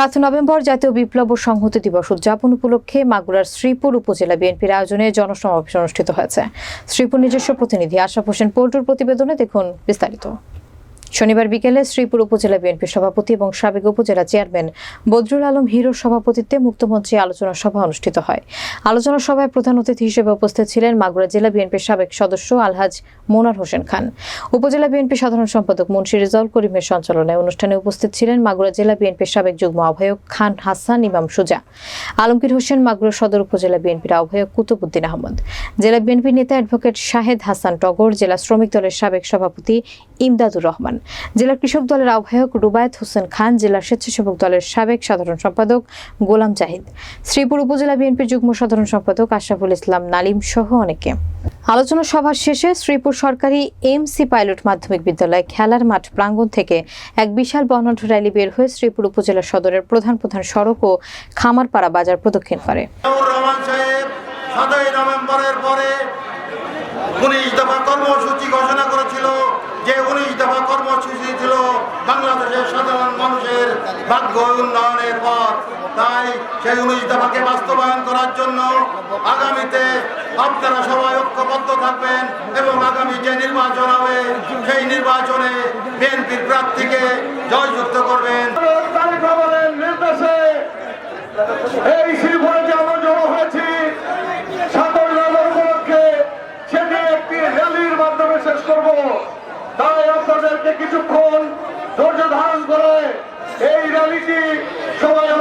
সাত নভেম্বর জাতীয় বিপ্লব ও সংহতি দিবস উদযাপন উপলক্ষে মাগুরার শ্রীপুর উপজেলা বিএনপির আয়োজনে জনসমাবেশ অনুষ্ঠিত হয়েছে। শ্রীপুর নিজস্ব প্রতিনিধি আশা হোসেন পল্টুর প্রতিবেদনে দেখুন বিস্তারিত। শনিবার বিকেলে শ্রীপুর উপজেলা বিএনপির সভাপতি এবং সাবেক উপজেলা চেয়ারম্যান বদরুল আলম হিরোর সভাপতিত্বে মুক্তমঞ্চে আলোচনা সভা অনুষ্ঠিত হয়। আলোচনা সভায় প্রধান অতিথি হিসেবে উপস্থিত ছিলেন মাগুরা জেলা বিএনপির সাবেক সদস্য আলহাজ মোনার হোসেন খান। উপজেলা বিএনপি সাধারণ সম্পাদক মুন্সি রেজাউল করিমের সঞ্চালনায় অনুষ্ঠানে উপস্থিত ছিলেন মাগুরা জেলা বিএনপির সাবেক যুগ্ম আহ্বায়ক খান হাসান ইমাম সুজা, আলমগীর হোসেন মাগুরা সদর উপজেলা বিএনপির আহ্বায়ক কুতুবুদ্দিন আহমদ, জেলা বিএনপি নেতা অ্যাডভোকেট শাহেদ হাসান টগর, জেলা শ্রমিক দলের সাবেক সভাপতি ইমদাদুর রহমান। জেলা কৃষক দলের আহ্বায়ক রুবায়েত হোসেন খান, জেলা স্বেচ্ছাসেবক দলের সাবেক সাধারণ সম্পাদক গোলাম জাহিদ। শ্রীপুর উপজেলা বিএনপির যুগ্ম সাধারণ সম্পাদক আশরাফুল ইসলাম নালিম সহ অনেকে। আলোচনা সভার শেষে শ্রীপুর সরকারি এমসি পাইলট মাধ্যমিক বিদ্যালয় খেলার মাঠ প্রাঙ্গণ থেকে এক বিশাল বর্ণাঢ্য র্যালি বের হয়ে শ্রীপুর উপজেলা সদরের প্রধান প্রধান সড়ক ও খামারপাড়া বাজার প্রদক্ষিণ করে। নভেম্বরের পরে উনিশ দফা কর্মসূচি ঘোষণা দফা কর্মসূচি ছিল বাংলাদেশের সাধারণ মানুষের ভাগ্য উন্নয়নের পথ। তাই সেই উনিশ দফাকে বাস্তবায়ন করার জন্য আগামীতে আপনারা সবাই ঐক্যবদ্ধ থাকবেন এবং আগামী যে নির্বাচন হবে, সেই নির্বাচনে বিএনপির প্রার্থীকে জয়যুক্ত করবেন। এই ন্যাশনালিটি সবাই